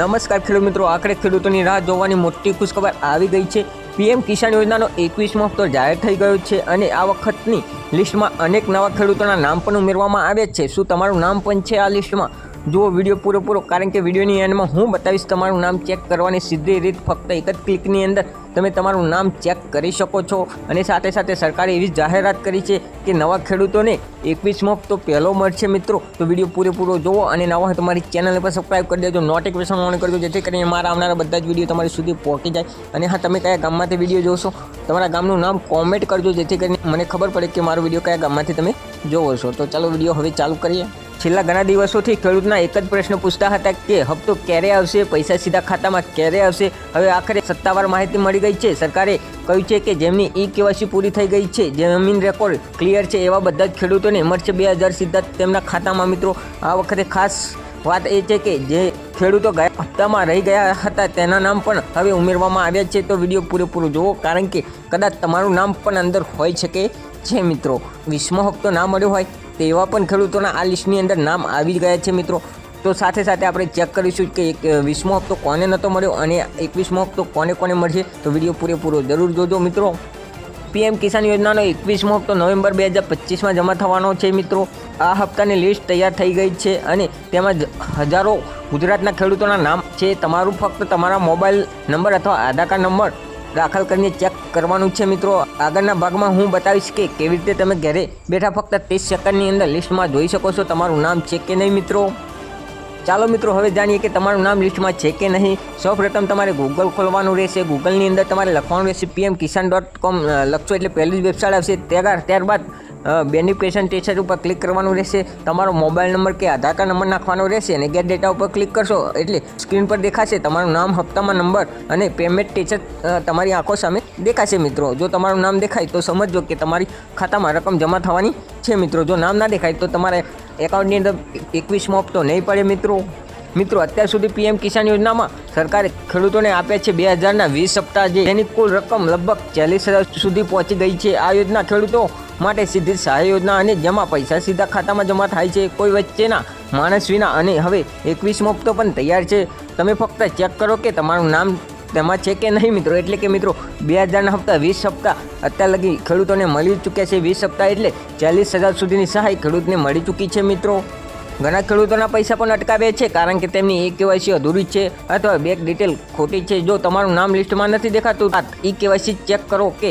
નમસ્કાર ખેડૂત મિત્રો, આખરે ખેડૂતોની રાહ જોવાની મોટી ખુશખબર આવી ગઈ છે. પીએમ કિસાન યોજનાનો એકવીસમો હપ્તો જાહેર થઈ ગયો છે અને આ વખતની લિસ્ટમાં અનેક નવા ખેડૂતોના નામ પણ ઉમેરવામાં આવ્યા છે. શું તમારું નામ પણ છે આ લિસ્ટમાં? જુઓ વીડિયો પૂરેપૂરો, કારણ કે વિડીયોની એન્ડમાં હું બતાવીશ તમારું નામ ચેક કરવાની સીધી રીત. ફક્ત એક જ ક્લિકની અંદર તમે તમારું નામ ચેક કરી શકો છો. અને સાથે સાથે સરકારે એવી જાહેરાત કરી છે કે નવા ખેડૂતોને એકવીસમો હપ્તો પહેલો મળશે મિત્રો. તો વીડિયો પૂરેપૂરો જુઓ અને નવા તમારી ચેનલ પર સબસ્ક્રાઈબ કરી દેજો. નોટિફિકેશન ઓન કરજો જેથી કરીને મારા આવનારા બધા જ વીડિયો તમારી સુધી પહોંચી જાય. અને હા, તમે કયા ગામમાંથી વીડિયો જોશો? તમારા ગામનું નામ કોમેન્ટ કરજો, જેથી કરીને મને ખબર પડે કે મારો વીડિયો કયા ગામમાંથી તમે જોવો છો. તો ચાલો વીડિયો હવે ચાલુ કરીએ. છેલ્લા ઘણા દિવસોથી ખેડૂતના એક જ પ્રશ્ન પૂછતા હતા કે હપ્તો ક્યારે આવશે, પૈસા સીધા ખાતામાં ક્યારે આવશે? હવે આખરે સત્તાવાર માહિતી મળી ગઈ છે. સરકારે કહ્યું છે કે જેમની ઈ કેવાયસી પૂરી થઈ ગઈ છે, જમીન રેકોર્ડ ક્લિયર છે એવા બધા જ ખેડૂતોને મળશે બે હજાર સીધા તેમના ખાતામાં. મિત્રો, આ વખતે ખાસ વાત એ છે કે જે ખેડૂતો ગયા હપ્તામાં રહી ગયા હતા તેના નામ પણ હવે ઉમેરવામાં આવ્યા છે. તો વીડિયો પૂરેપૂરો જુઓ, કારણ કે કદાચ તમારું નામ પણ અંદર હોઈ શકે. છે મિત્રો વીસમો હપ્તો ના મળ્યો હોય તેવા પણ ખેડૂતોના આ લિસ્ટની અંદર નામ આવી ગયા છે મિત્રો. તો સાથે સાથે આપણે ચેક કરીશું કે એક વીસમો હપ્તો કોને નહોતો મળ્યો અને એકવીસમો હપ્તો કોને કોને મળશે. તો વીડિયો પૂરેપૂરો જરૂર જોજો મિત્રો. પીએમ કિસાન યોજનાનો એકવીસમો હપ્તો નવેમ્બર બે હજાર પચીસમાં જમા થવાનો છે મિત્રો. આ હપ્તાની લિસ્ટ તૈયાર થઈ ગઈ છે અને તેમાં હજારો ગુજરાતના ખેડૂતોના નામ છે. તમારું ફક્ત તમારા મોબાઈલ નંબર અથવા આધાર કાર્ડ નંબર દાખલ કરીને ચેક કરવાનું છે મિત્રો. આગળના ભાગમાં હું બતાવીશ કે કેવી રીતે તમે ઘરે બેઠા ફક્ત ત્રીસ સેકન્ડની અંદર લિસ્ટમાં જોઈ શકો છો તમારું નામ છે કે નહીં મિત્રો. ચાલો મિત્રો, હવે જાણીએ કે તમારું નામ લિસ્ટમાં છે કે નહીં. સૌપ્રથમ તમારે ગૂગલ ખોલવાનું રહેશે. ગૂગલની અંદર તમારે લખવાનું રહેશે પીએમ કિસાન ડોટ કોમ લખશો એટલે પહેલી જ વેબસાઇટ આવશે. ત્યાર, ત્યારબાદ બેનિફિકેશન ટેચર ઉપર ક્લિક કરવાનું રહેશે, તમારો મોબાઈલ નંબર કે આધાર કાર્ડ નંબર નાખવાનો રહેશે અને ગેટ ડેટા ઉપર ક્લિક કરશો. એટલે સ્ક્રીન પર દેખાશે તમારું નામ, હપ્તામાં નંબર અને પેમેન્ટ ટેચર તમારી આંખો સામે દેખાશે મિત્રો. જો તમારું નામ દેખાય તો સમજો કે તમારી ખાતામાં રકમ જમા થવાની છે મિત્રો. જો નામ ના દેખાય તો તમારે એકાઉન્ટની અંદર એકવીસમો હપ્તો નહીં પડે મિત્રો. મિત્રો, અત્યાર સુધી પીએમ કિસાન યોજનામાં સરકારે ખેડૂતોને આપ્યા છે બે હજારના વીસ સપ્તાહ જે તેની કુલ રકમ લગભગ ચાલીસ હજાર સુધી પહોંચી ગઈ છે. આ યોજના ખેડૂતો માટે સીધી સહાય યોજના અને જમા પૈસા સીધા ખાતામાં જમા થાય છે. કોઈ વચ્ચેના માણસ વિના અને હવે એકવીસ હપ્તો પણ તૈયાર છે. તમે ફક્ત ચેક કરો કે તમારું નામ તેમાં છે કે નહીં મિત્રો. એટલે કે મિત્રો, બે હજારના હપ્તા વીસ સપ્તાહ અત્યાર લગી ખેડૂતોને મળી ચૂક્યા છે. વીસ સપ્તાહ એટલે ચાલીસ હજાર સુધીની સહાય ખેડૂતને મળી ચૂકી છે મિત્રો. ઘણા ખેડૂતોના પૈસા પણ અટકાવે છે, કારણ કે તેમની ઈ કેવાયસી અધૂરી છે અથવા બેંક ડિટેલ ખોટી છે. જો તમારું નામ લિસ્ટમાં નથી દેખાતું ઈ કેવાયસી ચેક કરો કે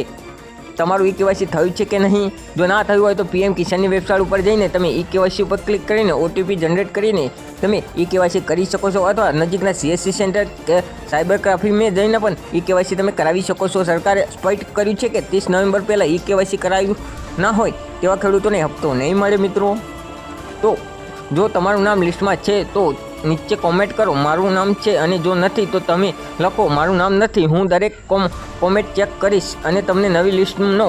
તમારું ઈ કેવાયસી થયું છે કે નહીં. જો ના થયું હોય તો પીએમ કિસાનની વેબસાઇટ ઉપર જઈને તમે ઈ કેવાયસી ઉપર ક્લિક કરીને ઓટીપી જનરેટ કરીને તમે ઈ કેવાયસી કરી શકો છો અથવા નજીકના સીએસસી સેન્ટર કે સાયબર ક્રાફીમાં જઈને પણ ઈ કેવાયસી તમે કરાવી શકો છો. સરકારે સ્પષ્ટ કર્યું છે કે ત્રીસ નવેમ્બર પહેલાં ઈ કેવાયસી કરાવ્યું ના હોય તેવા ખેડૂતોને હપ્તો નહીં મળે મિત્રો. તો જો તમારું નામ લિસ્ટમાં છે, તો નીચે કોમેન્ટ કરો. મારું નામ છે અને જો નથી, તો તમે લખો. મારું નામ નથી. હું દરેક કોમ કોમેન્ટ ચેક કરીશ અને તમને નવી લિસ્ટનો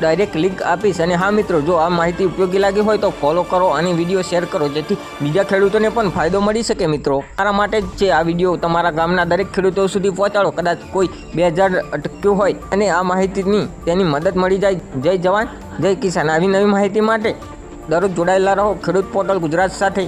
ડાયરેક્ટ લિંક આપીશ. અને હા મિત્રો, જો આ માહિતી ઉપયોગી લાગી હોય તો ફોલો કરો અને વીડિયો શેર કરો. જેથી બીજા ખેડૂતોને પણ ફાયદો મળી શકે મિત્રો. મારા માટે જ છે આ વીડિયો તમારા ગામના દરેક ખેડૂતો સુધી પહોંચાડો. કદાચ કોઈ બે હજાર અટક્યું હોય અને આ માહિતીની તેની મદદ મળી જાય. જય જવાન, જય કિસાન. આવી નવી માહિતી માટે દરરોજ જોડાયેલા રહો ખેડૂત પોર્ટલ ગુજરાત સાથે.